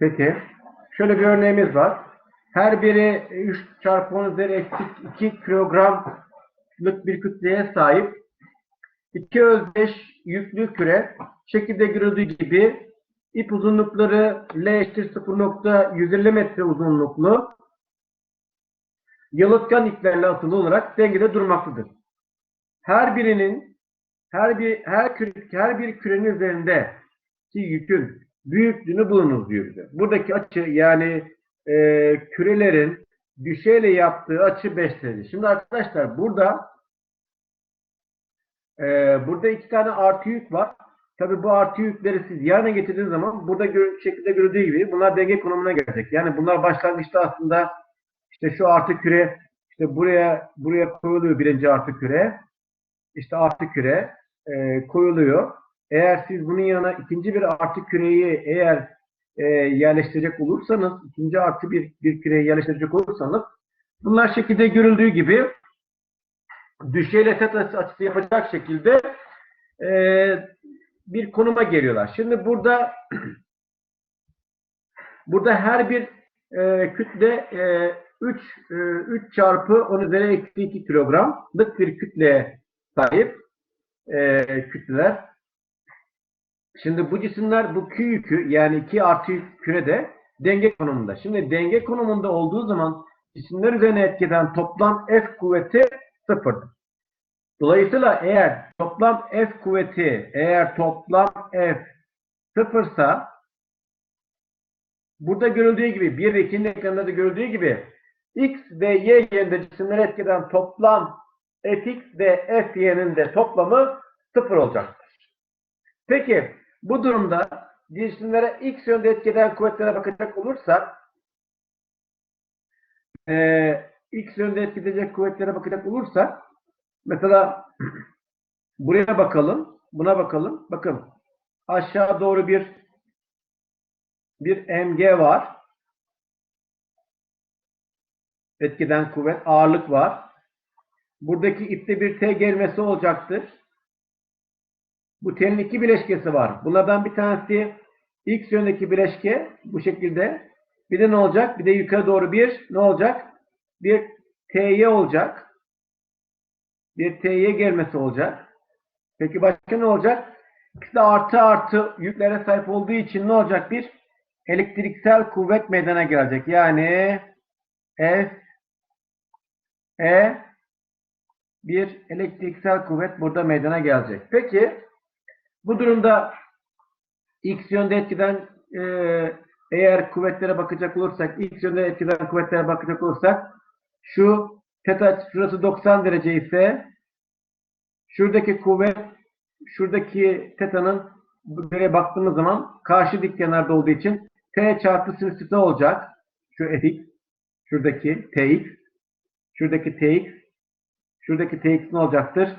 Peki. Şöyle bir örneğimiz var. Her biri 3 çarpı 10 üzeri eksi 2 kilogramlık bir kütleye sahip. İki özdeş yüklü küre şekilde görüldüğü gibi ip uzunlukları L eşittir 0.150 metre uzunluklu yalıtkan iplerle atılı olarak dengede durmaktadır. Her birinin her bir her küre, her bir kürenin üzerinde ki yükün büyüklüğünü bulunuz diyor bize. Buradaki açı yani e, kürelerin düşeyle yaptığı açı 5 derece. Şimdi arkadaşlar burada e, burada iki tane artı yük var. Tabi bu artı yükleri siz yana getirdiğiniz zaman burada gör, şekilde görüldüğü gibi bunlar denge konumuna gelecek. Yani bunlar başlangıçta aslında işte şu artı küre işte buraya buraya koyuluyor birinci artı küre. İşte artı küre e, koyuluyor. Eğer siz bunun yanına ikinci bir artı küreyi eğer e, yerleştirecek olursanız, ikinci artı bir, bir küreyi yerleştirecek olursanız bunlar şekilde görüldüğü gibi düşeyle set açısı yapacak şekilde e, bir konuma geliyorlar. Şimdi burada burada her bir e, kütle e, 3 e, 3 çarpı 10 üzeri eksi 2 kilogramlık bir kütleye sahip e, kütleler. Şimdi bu cisimler bu Q yükü yani 2 artı yük kürede denge konumunda. Şimdi denge konumunda olduğu zaman cisimler üzerine etkeden toplam F kuvveti sıfırdır. Dolayısıyla eğer toplam F kuvveti eğer toplam F sıfırsa burada görüldüğü gibi bir ve ikinci ekranda da görüldüğü gibi X ve Y yerinde cisimleri etkeden toplam Fx ve Fy'nin de toplamı sıfır olacaktır. Peki bu durumda cisimlere X yönde etkeden kuvvetlere bakacak olursak e, X yönde etkileyecek kuvvetlere bakacak olursak mesela buraya bakalım buna bakalım. Bakın aşağı doğru bir bir mg var. Etkiden kuvvet ağırlık var. Buradaki ipte bir T gelmesi olacaktır bu T'nin iki bileşkesi var. Bunlardan bir tanesi X yöndeki bileşke bu şekilde. Bir de ne olacak? Bir de yukarı doğru bir ne olacak? Bir TY olacak. Bir TY gelmesi olacak. Peki başka ne olacak? İkisi de artı artı yüklere sahip olduğu için ne olacak? Bir elektriksel kuvvet meydana gelecek. Yani F E bir elektriksel kuvvet burada meydana gelecek. Peki bu durumda X yönde etkiden e, eğer kuvvetlere bakacak olursak, X yönde etkiden kuvvetlere bakacak olursak şu teta şurası 90 derece ise şuradaki kuvvet şuradaki teta'nın buraya baktığımız zaman karşı dik kenarda olduğu için T çarpı sinüs theta olacak. Şu fx şuradaki tx şuradaki tx şuradaki tx ne olacaktır?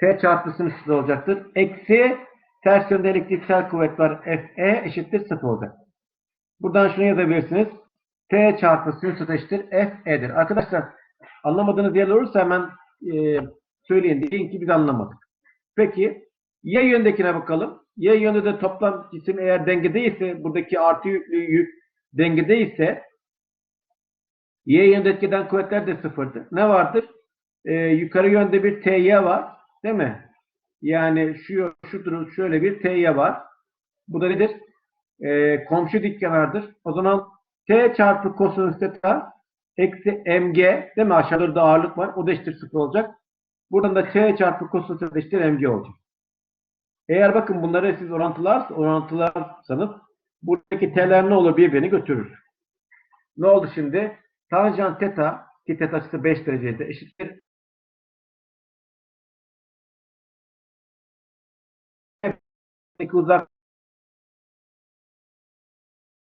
T çarpı sinüs theta olacaktır. Eksi ters yönde elektriksel kuvvet var. Fe eşittir 0 olacak. Buradan şunu yazabilirsiniz. T çarpı sinüs eşittir Fe'dir. Arkadaşlar anlamadığınız yerler olursa hemen e, söyleyin. Deyin ki biz anlamadık. Peki Y yöndekine bakalım. Y yönde de toplam cisim eğer dengedeyse buradaki artı yüklü yük dengedeyse Y yönde etkeden kuvvetler de sıfırdır. Ne vardır? Ee, yukarı yönde bir TY var. Değil mi? Yani şu şudur şöyle bir T'ye var. Bu da nedir? Ee, komşu dik kenardır. O zaman T çarpı kosinüs theta eksi mg değil mi? Aşağıda da ağırlık var. O da eşittir sıfır olacak. Buradan da T çarpı kosinüs theta eşittir mg olacak. Eğer bakın bunları siz orantılar, orantılarsanız buradaki t'ler ne olur? Birbirini götürür. Ne oldu şimdi? Tanjant theta ki theta açısı 5 derecede eşittir uzak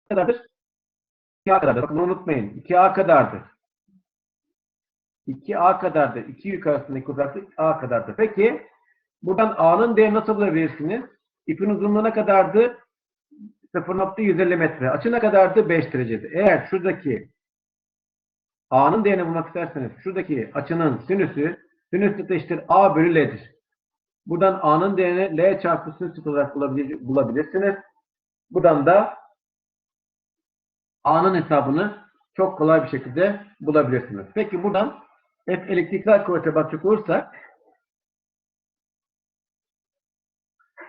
kadardır? 2A kadardır. Bakın unutmayın. 2A kadardır. 2A kadardır. 2 yük arasındaki uzaklık A kadardır. Peki buradan A'nın değerini nasıl bulabilirsiniz? İpin uzunluğu ne kadardı? 0.150 metre. Açı ne kadardı? 5 derecede. Eğer şuradaki A'nın değerini bulmak isterseniz şuradaki açının sinüsü sinüs eşittir A bölü L'dir. Buradan A'nın değerini L çarpı sinüs olarak bulabilir, bulabilirsiniz. Buradan da A'nın hesabını çok kolay bir şekilde bulabilirsiniz. Peki buradan F elektriksel kuvvete bakacak olursak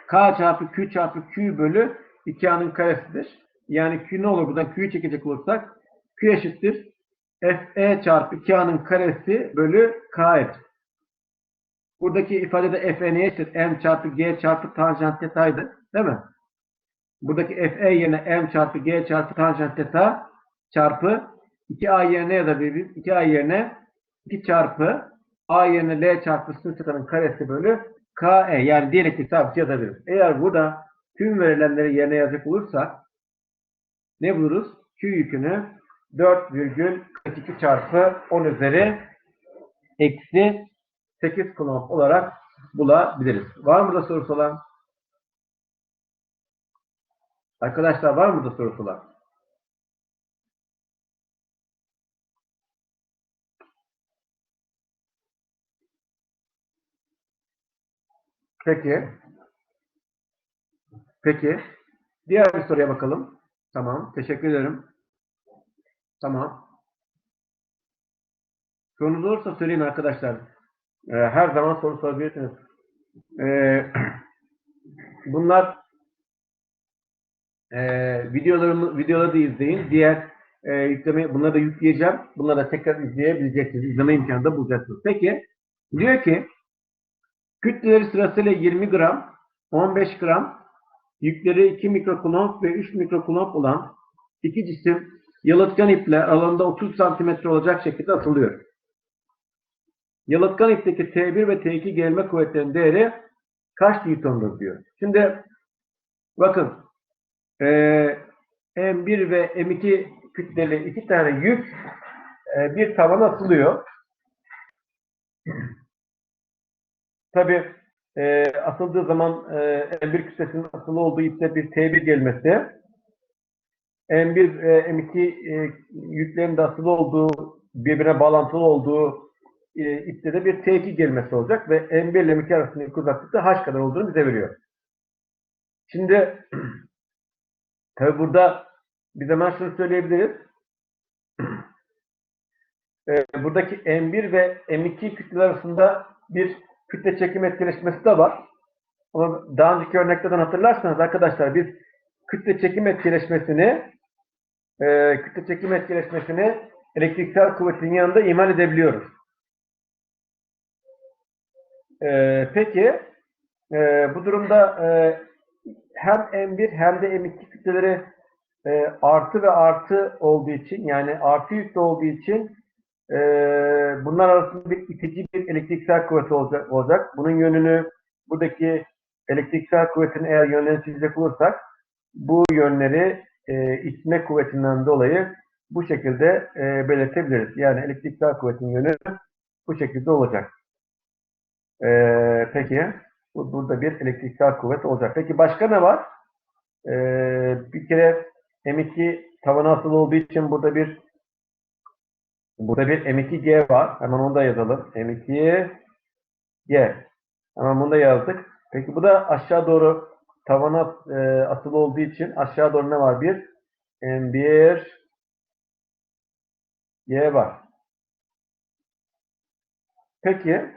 K çarpı Q çarpı Q bölü 2A'nın karesidir. Yani Q ne olur? Buradan Q'yu çekecek olursak Q eşittir. FE çarpı 2A'nın karesi bölü K'dir. Buradaki ifadede FE neye eşit? M çarpı G çarpı tanjant tetaydı. Değil mi? Buradaki FE yerine M çarpı G çarpı tanjant teta çarpı 2A yerine yazabiliriz. 2A yerine 2 çarpı A yerine L çarpı sınır tetanın karesi bölü KE yani diyalektik sabiti yazabiliriz. Eğer burada tüm verilenleri yerine yazacak olursak ne buluruz? Q yükünü 4,42 çarpı 10 üzeri eksi 8 kulomb olarak bulabiliriz. Var mı da sorusu olan? Arkadaşlar var mı da sorusu olan? Peki. Peki. Diğer bir soruya bakalım. Tamam. Teşekkür ederim. Tamam. Sorunuz olursa söyleyin arkadaşlar. Ee, her zaman soru sorabilirsiniz. Ee, bunlar e, videolarımı videoları da izleyin. Diğer e, yükleme bunları da yükleyeceğim. Bunları da tekrar izleyebileceksiniz. İzleme imkanı da bulacaksınız. Peki diyor ki kütleleri sırasıyla 20 gram, 15 gram, yükleri 2 mikrokulomb ve 3 mikrokulomb olan iki cisim yalıtkan iple alanında 30 santimetre olacak şekilde atılıyor. Yalıtkan ipteki T1 ve T2 gerilme kuvvetlerinin değeri kaç Newton'dur diyor. Şimdi bakın e, M1 ve M2 kütleli iki tane yük e, bir tavana atılıyor. Tabi e, atıldığı zaman e, M1 kütlesinin asılı olduğu ipte bir T1 gelmesi M1 e, M2 e, yüklerin de asılı olduğu birbirine bağlantılı olduğu e, ipte de bir T2 gelmesi olacak ve M1 ile M2 arasındaki uzaklık da H kadar olduğunu bize veriyor. Şimdi tabi burada bir zaman şunu söyleyebiliriz. E, buradaki M1 ve M2 kütleler arasında bir kütle çekim etkileşmesi de var. Ama daha önceki örneklerden hatırlarsanız arkadaşlar biz kütle çekim etkileşmesini e, kütle çekim etkileşmesini elektriksel kuvvetin yanında imal edebiliyoruz. E, peki e, bu durumda e, hem M1 hem de M2 kütleleri e, artı ve artı olduğu için yani artı yüklü olduğu için e, bunlar arasında bir itici bir elektriksel kuvvet olacak. olacak. Bunun yönünü buradaki elektriksel kuvvetin eğer yönlerini çizecek olursak bu yönleri e, itme kuvvetinden dolayı bu şekilde e, belirtebiliriz. Yani elektriksel kuvvetin yönü bu şekilde olacak. E, peki bu, burada bir elektriksel kuvvet olacak. Peki başka ne var? E, bir kere M2 tavana asılı olduğu için burada bir burada bir M2G var. Hemen onu da yazalım. M2G. Hemen bunu da yazdık. Peki bu da aşağı doğru tavana e, asılı olduğu için aşağı doğru ne var? Bir M1 Y var. Peki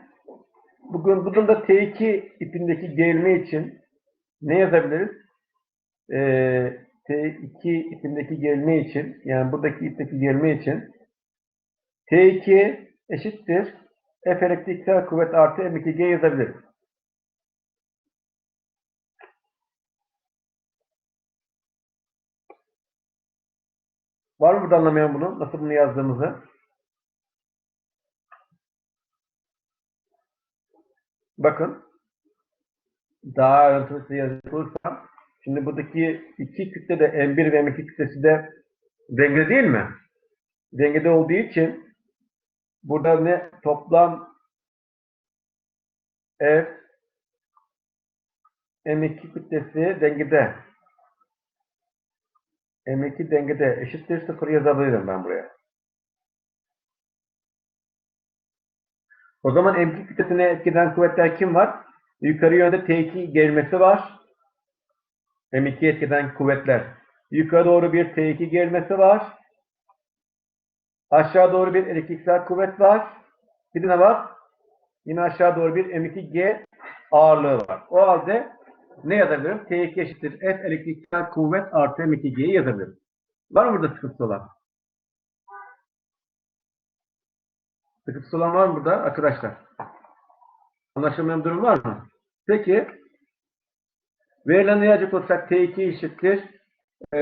bugün bu durumda T2 ipindeki gerilme için ne yazabiliriz? Ee, T2 ipindeki gerilme için yani buradaki ipteki gerilme için T2 eşittir F elektriksel kuvvet artı M2G yazabiliriz. Var mı burada anlamayan bunu? Nasıl bunu yazdığımızı? Bakın. Daha ayrıntılı yazık olursam. Şimdi buradaki iki kütle de M1 ve M2 kütlesi de dengede değil mi? Dengede olduğu için burada ne toplam F M2 kütlesi dengede. M2 dengede eşittir 0 yazabilirim ben buraya. O zaman M2 kütlesine etkiden kuvvetler kim var? Yukarı yönde T2 gerilmesi var. M2 etkiden kuvvetler. Yukarı doğru bir T2 gelmesi var. Aşağı doğru bir elektriksel kuvvet var. Bir de ne var? Yine aşağı doğru bir M2G ağırlığı var. O halde ne yazabilirim? T2 eşittir F elektriksel kuvvet artı M2G'yi yazabilirim. Var mı burada sıkıntısı olan? Sıkıntısı olan var mı burada arkadaşlar? Anlaşılmayan durum var mı? Peki verilen yayacak olursak T2 eşittir. E,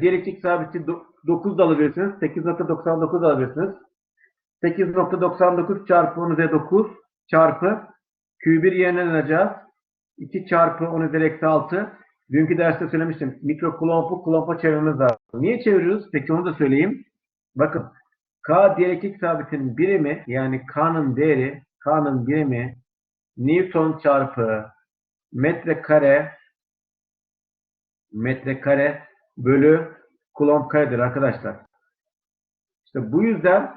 diyelektrik sabiti 9 da alabilirsiniz. 8.99 da alabilirsiniz. 8.99 çarpı 10 üzeri 9 çarpı Q1 yerine alacağız. 2 çarpı 10 üzeri eksi 6. Dünkü derste söylemiştim. Mikro kulompu kulompa çevirmemiz lazım. Niye çeviriyoruz? Peki onu da söyleyeyim. Bakın K diyelektrik sabitin birimi yani K'nın değeri K'nın birimi Newton çarpı metrekare metrekare bölü kulomb karedir arkadaşlar. İşte bu yüzden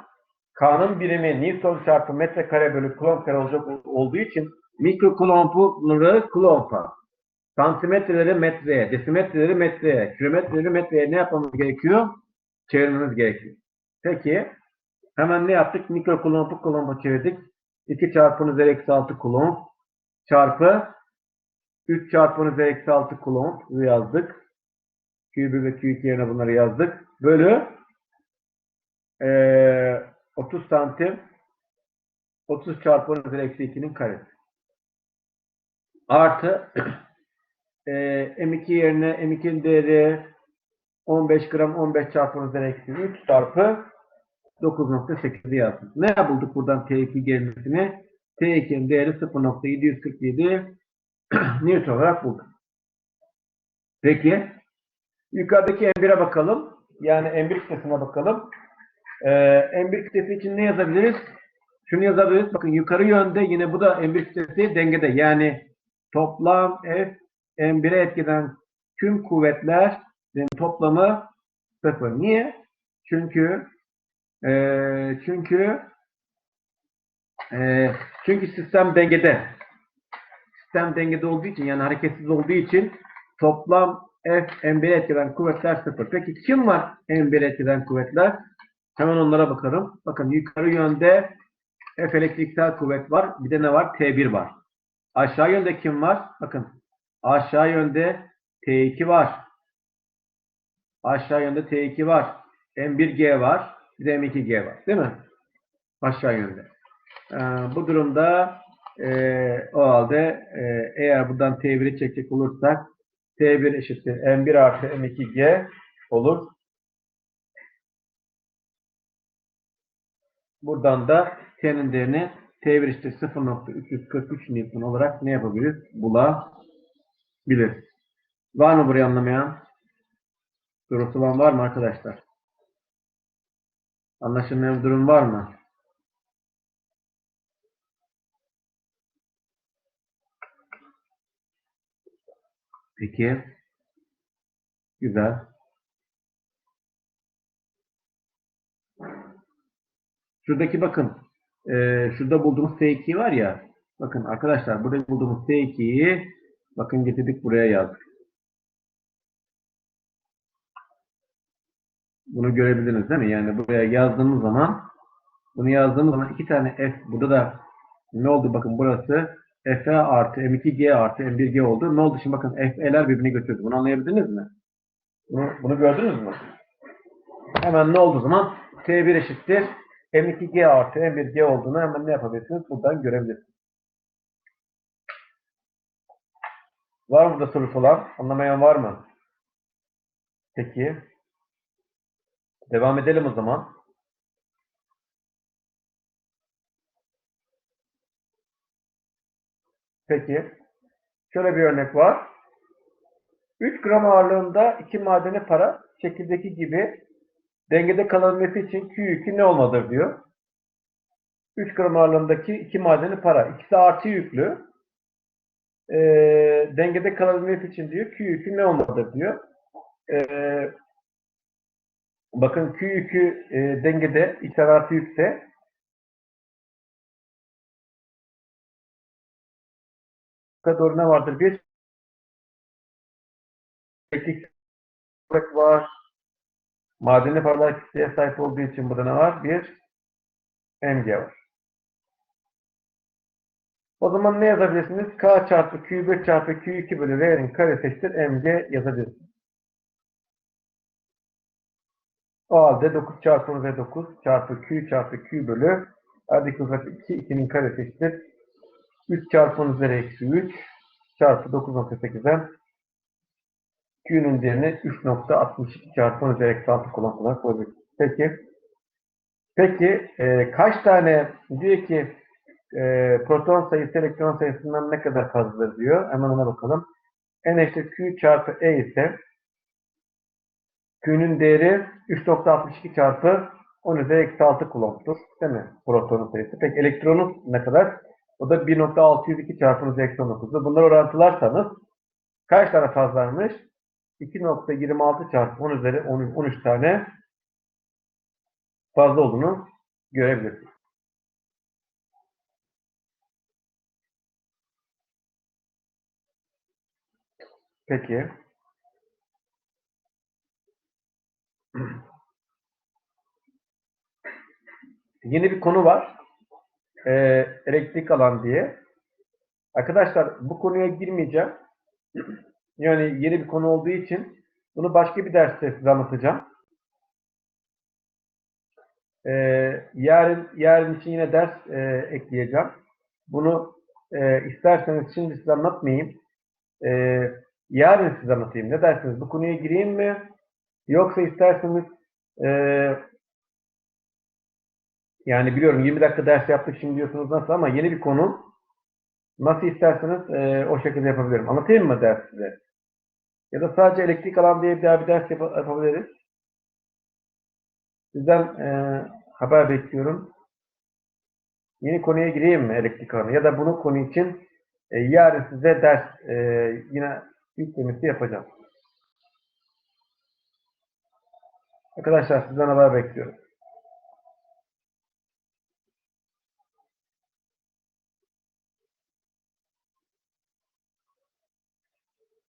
K'nın birimi Newton çarpı metrekare bölü kulomb kare olacak olduğu için mikro kulombuları kulomba, santimetreleri metreye, desimetreleri metreye, kilometreleri metreye ne yapmamız gerekiyor? Çevirmemiz gerekiyor. Peki hemen ne yaptık? Mikro kulombu kulomba çevirdik. 2 çarpı 10 üzeri eksi 6 kulomb çarpı 3 çarpı 10 üzeri eksi 6 kulomb yazdık. Q1 ve Q2 yerine bunları yazdık. Bölü ee, 30 santim 30 çarpı 10 üzeri eksi 2'nin karesi. Artı e, M2 yerine M2'nin değeri 15 gram 15 çarpı 10 üzeri eksi 3 çarpı 9.8'i yazdık. Ne bulduk buradan T2 gelmesini? T2'nin değeri 0.747 Newton olarak bulduk. Peki yukarıdaki M1'e bakalım. Yani M1 kütlesine bakalım. Ee, M1 kütlesi için ne yazabiliriz? Şunu yazabiliriz. Bakın yukarı yönde yine bu da M1 kütlesi dengede. Yani toplam F M1'e etkeden tüm kuvvetlerin toplamı sıfır. Niye? Çünkü e, çünkü e, çünkü sistem dengede. Sistem dengede olduğu için yani hareketsiz olduğu için toplam F M1'e etkeden kuvvetler sıfır. Peki kim var M1'e etkeden kuvvetler? Hemen onlara bakalım. Bakın yukarı yönde F elektriksel kuvvet var. Bir de ne var? T1 var. Aşağı yönde kim var? Bakın aşağı yönde T2 var. Aşağı yönde T2 var. M1G var. Bir de M2G var. Değil mi? Aşağı yönde. Ee, bu durumda e, o halde e, eğer buradan T1'i çekecek olursak T1 eşittir M1 artı M2G olur. Buradan da T'nin değerini T1 işte 0.343 Newton olarak ne yapabiliriz? Bulabiliriz. Var mı burayı anlamayan? Sorusu var mı arkadaşlar? Anlaşılmayan bir durum var mı? Peki. Güzel. Şuradaki bakın. E, şurada bulduğumuz T2 var ya. Bakın arkadaşlar burada bulduğumuz T2'yi bakın getirdik buraya yazdık. Bunu görebildiniz değil mi? Yani buraya yazdığımız zaman bunu yazdığımız zaman iki tane F burada da ne oldu? Bakın burası F artı M2G artı M1G oldu. Ne oldu? Şimdi bakın F'ler birbirini götürdü. Bunu anlayabildiniz mi? Bunu, bunu gördünüz mü? Hemen ne oldu zaman? T1 eşittir. M2G artı M1G olduğunu hemen ne yapabilirsiniz? Buradan görebilirsiniz. Var mı burada sorusu olan? Anlamayan var mı? Peki. Devam edelim o zaman. Peki. Şöyle bir örnek var. 3 gram ağırlığında iki madeni para şekildeki gibi dengede kalabilmesi için Q yükü ne olmalıdır diyor. 3 gram ağırlığındaki iki madeni para. İkisi artı yüklü. E, dengede kalabilmesi için diyor Q yükü ne olmalıdır diyor. E, bakın Q yükü e, dengede tane artı yükse doğru ne vardır? Bir kuvvet var. Madeni paralel kütleye sahip olduğu için burada ne var? Bir mg var. O zaman ne yazabilirsiniz? K çarpı Q1 çarpı Q2 bölü R'nin karesi eşittir mg yazabilirsiniz. O halde 9 çarpı V 9 çarpı Q çarpı Q bölü Radikal kuvvet 2, 2'nin karesi eşittir. 3 çarpı 10 üzeri eksi 3 çarpı 9.8'den Q'nun değerini 3.62 çarpı 10 üzeri eksi 6 kolon olarak koyduk. Peki. Peki e, kaç tane diyor ki e, proton sayısı elektron sayısından ne kadar fazladır diyor. Hemen ona bakalım. N eşittir Q çarpı E ise Q'nun değeri 3.62 çarpı 10 üzeri eksi 6 kulomtur. Değil mi? Protonun sayısı. Peki elektronun ne kadar? O da 1.602 çarpı 10 üzeri eksi 19'dur. Bunları orantılarsanız kaç tane fazlaymış? 2.26 çarpı 10 üzeri 10, 13 tane fazla olduğunu görebilirsiniz. Peki. Yeni bir konu var. Ee, elektrik alan diye. Arkadaşlar bu konuya girmeyeceğim. Yani yeni bir konu olduğu için bunu başka bir derste size anlatacağım. Ee, yarın yarın için yine ders e, ekleyeceğim. Bunu e, isterseniz şimdi size anlatmayayım. E, yarın size anlatayım. Ne dersiniz? Bu konuya gireyim mi? Yoksa isterseniz e, yani biliyorum 20 dakika ders yaptık şimdi diyorsunuz nasıl ama yeni bir konu. Nasıl isterseniz e, o şekilde yapabilirim. Anlatayım mı ders size? Ya da sadece elektrik alan diye bir daha bir ders yap yapabiliriz. Sizden e, haber bekliyorum. Yeni konuya gireyim mi elektrik alanı? Ya da bunu konu için e, yarın size ders e, yine yüklemesi yapacağım. Arkadaşlar sizden haber bekliyorum.